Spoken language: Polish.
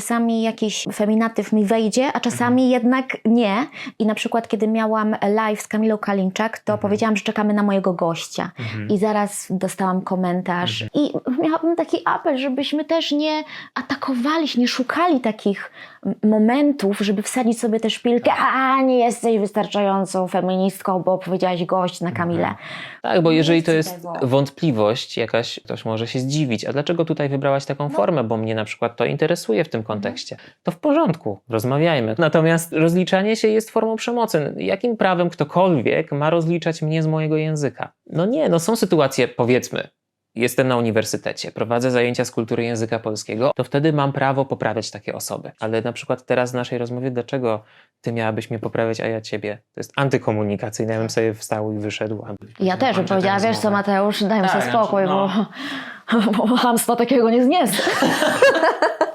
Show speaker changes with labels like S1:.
S1: czasami jakiś feminatyw mi wejdzie, a czasami jednak nie. I na przykład, kiedy miałam live z Kamilą Kalinczak, to powiedziałam, że czekamy na mojego gościa. I zaraz dostałam komentarz. I miałabym taki apel, żebyśmy też nie atakowali nie szukali takich momentów, żeby wsadzić sobie też szpilkę, a nie jesteś wystarczającą feministką, bo powiedziałaś gość na Kamilę.
S2: Tak, bo jeżeli to jest
S1: tego.
S2: wątpliwość jakaś, ktoś może się zdziwić. A dlaczego tutaj wybrałaś
S1: No.
S2: taką formę? Bo mnie na przykład to interesuje w tym kontekście. To w porządku, rozmawiajmy. Natomiast rozliczanie się jest formą przemocy. Jakim prawem ktokolwiek ma rozliczać mnie z mojego języka? No nie, no są sytuacje, powiedzmy, jestem na uniwersytecie, prowadzę zajęcia z kultury języka polskiego, to wtedy mam prawo poprawiać takie osoby. Ale na przykład teraz w naszej rozmowie, dlaczego ty miałabyś mnie poprawiać, a ja ciebie? To jest antykomunikacyjne. Ja bym sobie wstał i wyszedł.
S1: Ja też bym powiedziała, wiesz co. Mateusz, daj mi
S3: Tak,
S1: sobie spokój,
S3: znaczy,
S1: bo, bo hamstwa takiego nie zniesę.